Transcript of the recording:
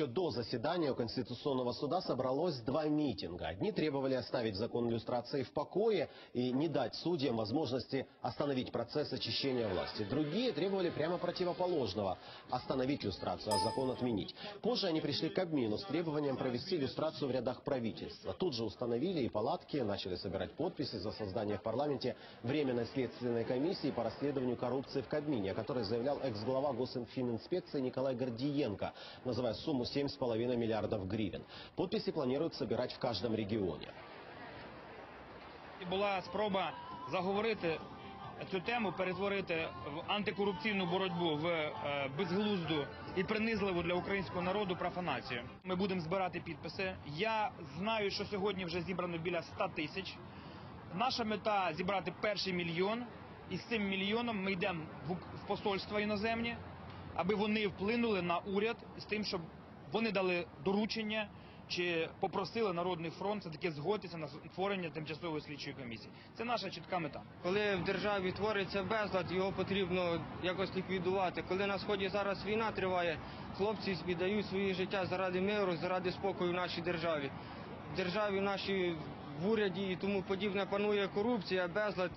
Еще до заседания у Конституционного суда собралось два митинга. Одни требовали оставить закон иллюстрации в покое и не дать судьям возможности остановить процесс очищения власти. Другие требовали прямо противоположного – остановить иллюстрацию, а закон отменить. Позже они пришли к Кабмину с требованием провести иллюстрацию в рядах правительства. Тут же установили и палатки, начали собирать подписи за создание в парламенте Временной следственной комиссии по расследованию коррупции в Кабмине, о которой заявлял экс-глава Госфининспекции Николай Гордиенко, называя сумму 7,5 миллиардов гривен. Подписи планируют собирать в каждом регионе. Була спроба заговорити цю тему, перетворити в антикорупційну боротьбу в е, безглузду і принизливу для українського народу профанацію. Ми будемо збирати підписи. Я знаю, що сьогодні вже зібрано біля 100 тисяч. Наша мета зібрати перший мільйон, і з цим мільйоном ми йдемо в посольства іноземні, аби вони вплинули на уряд з тим, щоб вони дали доручення чи попросили Народний фронт все таки згодитися на створення тимчасової слідчої комісії. Це наша чітка мета. Коли в державі твориться безлад, його потрібно якось ліквідувати. Коли на сході зараз війна триває, хлопці віддають своє життя заради миру, заради спокою в нашій державі. В державі нашій в уряді і тому подібне панує корупція, безлад.